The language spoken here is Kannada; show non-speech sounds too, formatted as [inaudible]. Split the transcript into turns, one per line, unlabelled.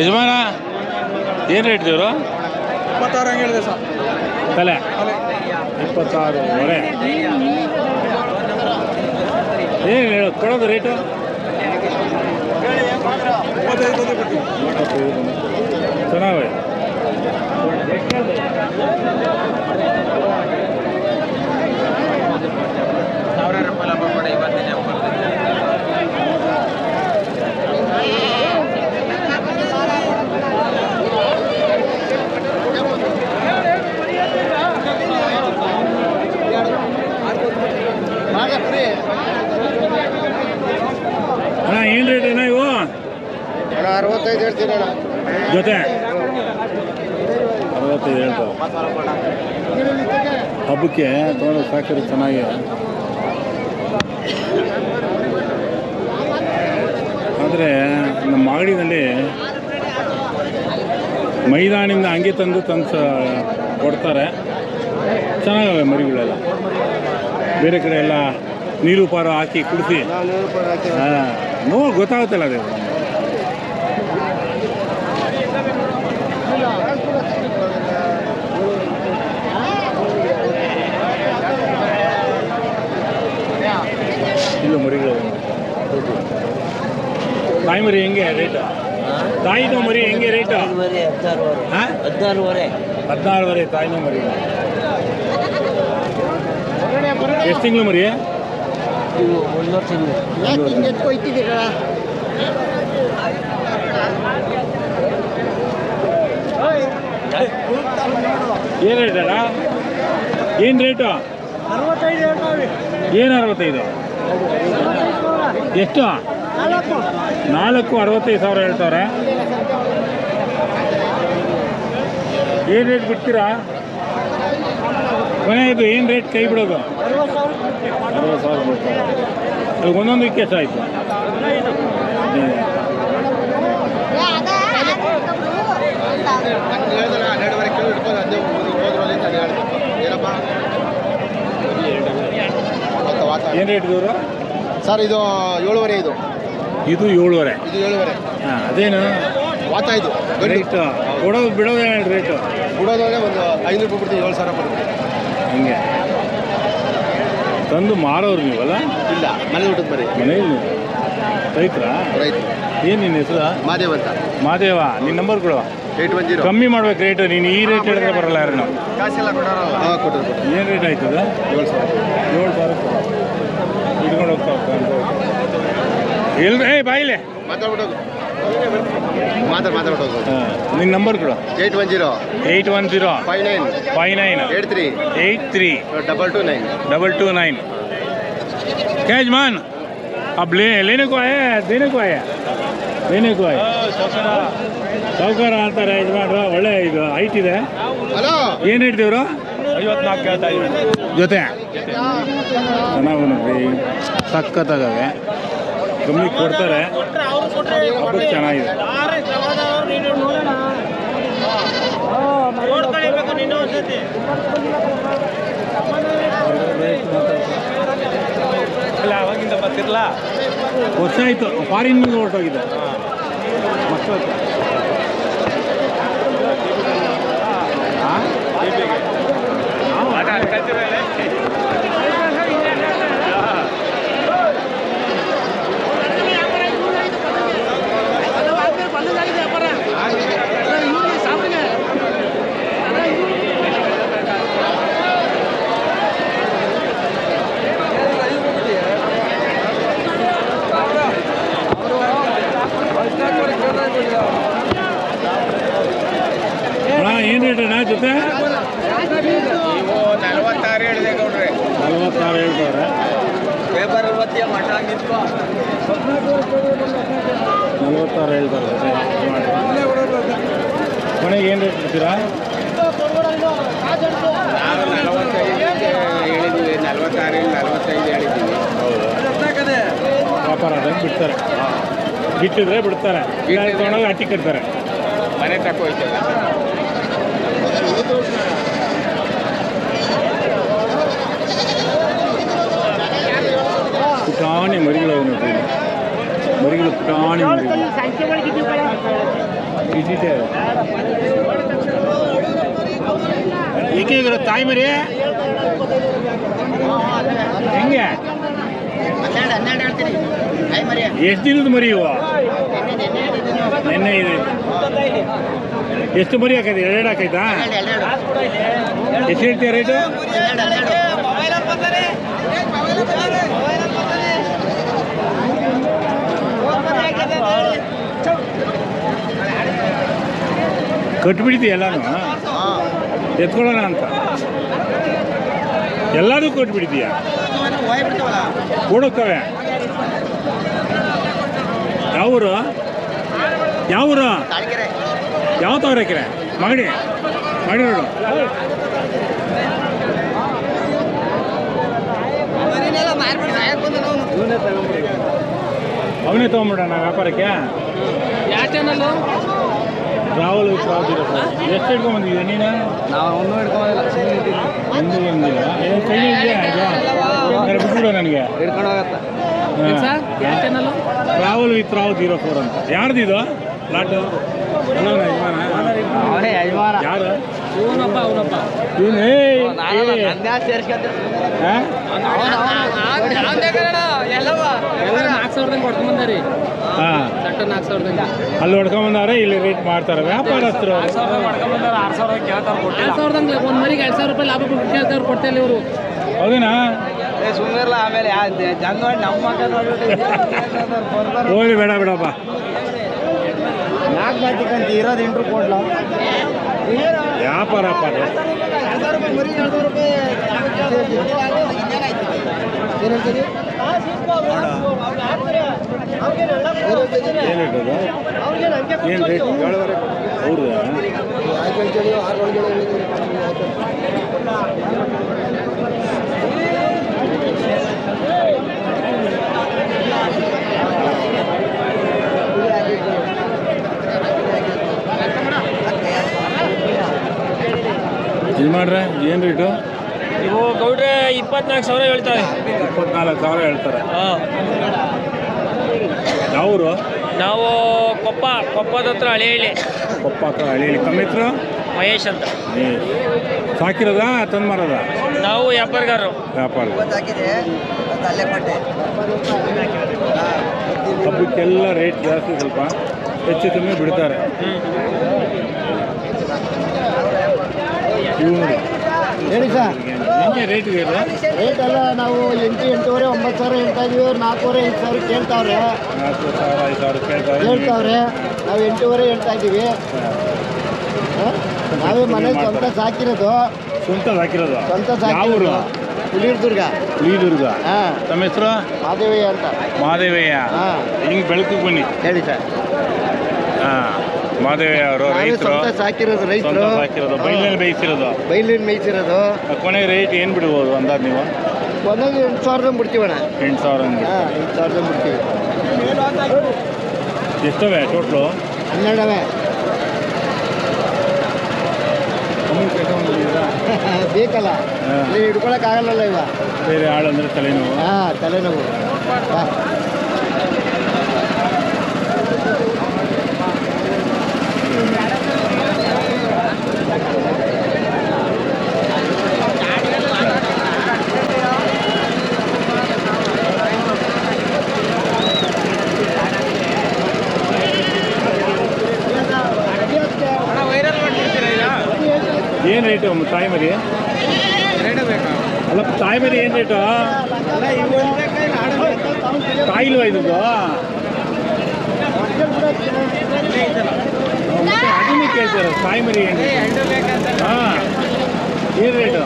ಯಜಮಾನ ಏನು ರೇಟ್ ದೇವರು
ಇಪ್ಪತ್ತಾರು ಹಂಗೆ ಹೇಳಿದೆ ಸರ್.
ತಲೆ. ಇಪ್ಪತ್ತಾರು ಹೊರೆ. ಏನು ಹೇಳೋದು ಕೊಡೋದು ರೇಟು ಚೆನ್ನಾಗಿ
ಸಾವಿರಾರು ರೂಪಾಯಿ ಲಾಭ ಮಾಡಿ ಇವತ್ತಿನ
ಅಣ್ಣ ಏನು ರೇಟ್ ಅಣ್ಣ ಇವು
ಅರವತ್ತೈದು ಹೇಳ್ತೀನಿ ಅಣ್ಣ
ಜೊತೆ? ಅರವತ್ತೈದು ಹೇಳ್ತಾರೆ ಹಬ್ಬಕ್ಕೆ ತೊಗೊಂಡು ಸಾಕಿದ್ರೆ ಚೆನ್ನಾಗಿ ಆದರೆ ನಮ್ಮ ಮಾಗಡಿನಲ್ಲಿ ಮೈದಾನಿಂದ ಹಂಗೆ ತಂದು ತಂದು ಕೊಡ್ತಾರೆ. ಚೆನ್ನಾಗವೆ ಮರಿಗಳೆಲ್ಲ. ಬೇರೆ ಕಡೆ ಎಲ್ಲ ನೀರು ಪಾರು ಹಾಕಿ ಕುಡಿಸಿ. ಹಾಂ ನೋವು ಗೊತ್ತಾಗುತ್ತಲ್ಲ ಅದು ಇಲ್ಲ ಮರಿಗಳು ತಾಯಿ ಮರಿ ಹೆಂಗೆ ರೇಟ್ ತಾಯಿನೂ ಮರಿ ಹೆಂಗೆ ರೇಟ್
ಹದಿನಾರುವರೆ ಹದಿನಾರುವರೆ.
ಹಾಂ?
ಹದಿನಾರುವರೆ.
ಹದಿನಾರುವರೆ ತಾಯಿನೂ ಮರಿ. ಎಷ್ಟು ತಿಂಗಳು ಮರಿ?
ಇವು ತಿಂಗಳು.
ಏನು ರೇಟ್ ಅಣ್ಣ? ಏನು ರೇಟು ಏನು ಅರವತ್ತೈದು? ಎಷ್ಟು? ನಾಲ್ಕು ಅರವತ್ತೈದು ಸಾವಿರ ಹೇಳ್ತವ್ರೆ. ಏನು ರೇಟ್ ಬಿಡ್ತೀರಾ? ಕೊನೆಯದು ಏನು ರೇಟ್ ಕೈ ಬಿಡೋದು? ಅರವತ್ತು ಸಾವಿರ
ಹೇಳ್ದೆ ಏನಪ್ಪ ವಾತ, ವಾತ.
ಏನು ರೇಟ್ ದೂರ
ಸರ್ ಇದು ಏಳುವರೆ ಇದು.
ಇದು ಏಳುವರೆ.
ಇದು ಏಳುವರೆ.
ಹಾಂ ಅದೇನು?
ವಾತ ಇದು
ರೇಟ್ ಕೊಡೋದು ಬಿಡೋದು ರೇಟು
ಬಿಡೋದ್ರೆ ಒಂದು ಐದು ರೂಪಾಯಿ ಬಿಡ್ತೀವಿ ಏಳು ಸಾವಿರ ಬರುತ್ತೆ
ಹಿಂಗೆ. ತಂದು ಮಾರೋರು ನೀವಲ್ಲ?
ಇಲ್ಲ ಮನೆ ಊಟದ ಬರ್ರಿ
ಮನೇಲಿ ನೀವು? ರೈತರಾ?
ರೈತ
ಏನು ನಿನ್ನ ಹೆಸರು?
ಮಾದೇವ ಅಂತ.
ಮಾದೇವ ನಿನ್ನ ನಂಬರ್ ಕೊಡು.
Eight one zero.
ಕಮ್ಮಿ ಮಾಡ್ಬೇಕು ರೇಟ್ ನೀನು ಈ ರೇಟ್ ಹೇಳಿದ್ರೆ ಬರಲ್ಲ ಯಾರು ನಾವು
ಕಾಸೆಲ್ಲ ಕೊಡೋರಲ್ಲ. ಹಾಂ ಕೊಟ್ಟರು
ಏನು ರೇಟ್ ಆಯ್ತದ?
ಏಳು ಸಾವಿರ.
ಏಳು ಸಾವಿರ ಎಲ್ರಿ ಏಯ್ ಬಾಯಿಲೆ
ಮಾತಾಡ್ಬಿಟ್ಟೋದು ಮಾತಾಡ್ ಮಾತಾಡ್ಬಿಟ್ಟೋದು
ಹಾಂ ನಿನ್ನ ನಂಬರ್ ಕೊಡು
eight one zero
eight one zero
five nine
five nine
eight three
eight three
double two nine
double two nine क्या यजमान अब ले लेने को आया है देने को आया देने को आया ಸಾವುಕಾರ ಅಂತಾರೆ ಯಜಮಾನ್ರ ಒಳ್ಳೆ ಇದು ಹೈಟ್ ಇದೆ
ಹಲೋ
ಏನು ಹೇಳ್ತೀವ್ರು
ಐವತ್ನಾಲ್ಕು ಕೇಳ್ತಾ ಇದ್ದೀನಿ
ಜೊತೆ ಚೆನ್ನಾಗಿ ನೋಡ್ರಿ ಸಖತ್ತಾಗವೆ ಕಮ್ಮಿ ಕೊಡ್ತಾರೆ. ಚೆನ್ನಾಗಿದೆ.
ಅವಾಗಿಂದ ಬರ್ತಿರ್ಲಾ.
ವರ್ಷ ಆಯಿತು ಫಾರಿನ್ ಹೊರಟೋಗಿದೆ. ಮಕ್ಕಳು ಅಣ್ಣ ಏನು ರೇಟ್ ಅಣ್ಣ ಜೊತೆ
ನೀವು ನಲವತ್ತಾರು ಹೇಳಿದೆ ಗೌಡ್ರೆ
ನಲವತ್ತಾರು ಹೇಳ್ತಾರೆ
ಪೇಪರ್ ಇವತ್ತಿಯ ಮಠ ನಿಂತ್ಕೋ
ನಲವತ್ತಾರು ಹೇಳ್ತಾರೆ. ಜೊತೆ ಕೊನೆಗೆ ಏನು ರೇಟ್
ಹೇಳಿದ್ದೀವಿ
ವ್ಯಾಪಾರ ಅದನ್ನು ಬಿಡ್ತಾರೆ. ಬಿಟ್ಟಿದ್ರೆ ಬಿಡ್ತಾರೆ. ಅಟ್ಟಿ ಕಟ್ತಾರೆ.
ಮನೆ ತಕ್ಕ
ಪುಟಾಣಿ ಮರಿಗಳು ಅವು ಪ್ರಾಣಿ ತಾಯಿ ಮರಿ? ಹೆಂಗೆ? ಎಷ್ಟು ದಿನದ ಮರಿ ಇವು? ನೆನ್ನೆ ಇದೆ ಎಷ್ಟು ಮರಿ ಹಾಕೈತೆ? ಎರಡು ಹಾಕೈತಾ? ಎಷ್ಟು ಹೇಳ್ತೀಯ ರೇಟು? ಕಟ್ಬಿಡ್ತೀಯ ಎಲ್ಲಾನು? ಎತ್ಕೊಳ್ಳೋಣ ಅಂತ. ಎಲ್ಲಾನು ಕೊಟ್ಬಿಡ್ತೀಯ? ಓಡೋಗ್ತವೆ. ಯಾವೂರು? ಯಾವೂರು? ಯಾವ ತವರ ಯಾವ ಮಾಡಿ ಮಾಡಿ ನೋಡು. ಅವನೇ ತೊಗೊಂಬಿಡೋಣ ವ್ಯಾಪಾರಕ್ಕೆ?
ಯಾವ ರಾಹುಲ್
ಟ್ರಾವೆಲ್ ವಿತ್ ರಾವ್ದಿರೋ ಎಷ್ಟು ಹಿಡ್ಕೊಂಬಂದಿದ್ಯಾ ನೀನು?
ನಾವು ಒಂದು ಹಿಡ್ಕೊಂಡಿಲ್ಲ
ಒಂದು ಏನು ಕೈ ಇದೆಯಾ ಬಿಟ್ಬಿಡು ನನಗೆ.
ಹಿಡ್ಕೊಂಡು ಹೋಗತ್ತ ಯಾವ channel
travel with Rao zero four ಅಂತ. ಯಾರ್ದು ಇದು? ಲಾಟು. ಯಜಮಾನ
ಅವನೇ ಯಜಮಾನ.
ಯಾರು?
ಇವನಪ್ಪ ಅವನಪ್ಪ.
ಇವನು ಅಲ್ಲಿ ಬಂದಾರೆ ಇಲ್ಲಿ ರೇಟ್ ಮಾಡ್ತಾರೆ. ವ್ಯಾಪಾರಸ್ಥರು.
ಒಂದ್ ಮರಿಗೆ ಎರಡು ಸಾವಿರ ರೂಪಾಯಿ ಲಾಭ ಕೊಟ್ಟು ಕೇಳ್ತಾವ್ರು ಕೊಡ್ತಾ ಇಲ್ಲ ಇವರು.
ಹೌದೇನಾ?
ಸುಮ್ಮನೆ ಆಮೇಲೆ ಜನ ನೋಡಿ ನಮ್ಮ [laughs]
ಬೇಡ ಬೇಡಪ್ಪ.
ನಾಲ್ಕು ಅಂತ ಇರೋದು ಎಂಟ್ರು ಕೊಡ್ಲ.
ವ್ಯಾಪಾರ ಅದು. ಏನು ರೇಟ್ ಹೌದಾ? ಇದು ಮಾಡ್ರೆ ಏನು ರೇಟು
ಇವು ಗೌಡ್ರೆ ಇಪ್ಪತ್ನಾಲ್ಕು ಸಾವಿರ ಹೇಳ್ತಾರೆ.
ಇಪ್ಪತ್ನಾಲ್ಕು ಸಾವಿರ ಹೇಳ್ತಾರೆ. ಹಾಂ.
ನಾವು ಕೊಪ್ಪ ಕೊಪ್ಪದ ಹತ್ರ ಹಳೆಹಳ್ಳಿ.
ಕೊಪ್ಪ ಹತ್ರ ಹಳ್ಳಿ ತಮ್ಮ ಹತ್ರ
ಮಹೇಶ್ ಅಂತ.
ಏ, ಸಾಕಿರೋದಾ ತಂದು ಮಾರೋದ?
ನಾವು ವ್ಯಾಪಾರಗಾರರು.
ವ್ಯಾಪಾರ. ಹಬ್ಬಕ್ಕೆಲ್ಲ ರೇಟ್ ಜಾಸ್ತಿ ಸ್ವಲ್ಪ. ಹೆಚ್ಚು ಕಮ್ಮಿ ಬಿಡ್ತಾರೆ. ಇವು ನೋಡಿ
ಹೇಳಿ ಸರ್.
ರೇಟ್
ಎಲ್ಲ ನಾವು ಎಂಟು ಎಂಟೂವರೆ ಒಂಬತ್ತು ಸಾವಿರ ಹೇಳ್ತಾ ಇದೀವಿ. ಅವ್ರು ನಾಲ್ಕೂವರೆ ಐದು ಸಾವಿರ ಕೇಳ್ತಾವ್ರೆ. ಹೇಳ್ತಾವ್ರೆ ನಾವು ಎಂಟೂವರೆ ಹೇಳ್ತಾ ಇದ್ದೀವಿ? ನಾವೇ ಮನೆ ಸ್ವಂತ ಸಾಕಿರೋದು.
ಸ್ವಂತ ಹಾಕಿರೋದು
ಸ್ವಂತ ಸಾಕಿರೋದು. ಹುಲಿದುರ್ಗ
ಹುಲಿದುರ್ಗ
ಹಾಂ.
ತಮ್ಮ ಹೆಸರು?
ಮಾದೇವಿ ಅಂತ.
ಮಾದೇವಯ್ಯ. ಹಿಂಗೆ ಬೆಳಕಿಗೆ ಬನ್ನಿ?
ಹೇಳಿ ಸರ್.
ಹಾಂ. ಮಾದೇವಯ್ಯ ಅವರು
ನಾವೇ
ರೈತರು.
ಸಾಕಿರೋದು ರೈತರು.
ಹಾಕಿರೋದು ಬೈಲಿನಲ್ಲಿ ಬೇಯಿಸಿರೋದು.
ಬೈಲಿನ ಮೇಯ್ಸಿರೋದು.
ಕೊನೆಗೆ ರೇಟ್ ಏನು ಬಿಡ್ಬೋದು ಅಂದಾಜು ನೀವು?
ಒಂದೊಂದು ಎಂಟು ಸಾವಿರದ ಬಿಡ್ತೀವಣ್ಣ.
ಎಂಟು ಸಾವಿರ
ಹಾಂ ಎಂಟು ಸಾವಿರದ ಬಿಡ್ತೀವಿ.
ಎಷ್ಟವೆ ಟೋಟ್ಲು?
ಹನ್ನೆರಡವೇ. [laughs] ಬೇಕಲ್ಲ. ಇಲ್ಲಿ ಹಿಡ್ಕೊಳಕ್ಕಾಗಲ್ಲ ಇವ.
ಬೇರೆ ಆಳು ಅಂದರೆ ತಲೆನೋವು.
ಹಾಂ ತಲೆನೋವು.
ಏನು ರೇಟು ತಾಯಿಮರಿ? ಅಲ್ಲ, ತಾಯಿಮರಿ ಏನು ರೇಟು ಕಾಯಿಲ್ವಾ ಇದು ಅದನ್ನು ಕೇಳ್ತಾರ ತಾಯಿಮರಿ ಏನು ಹಾಂ, ಏನು ರೇಟು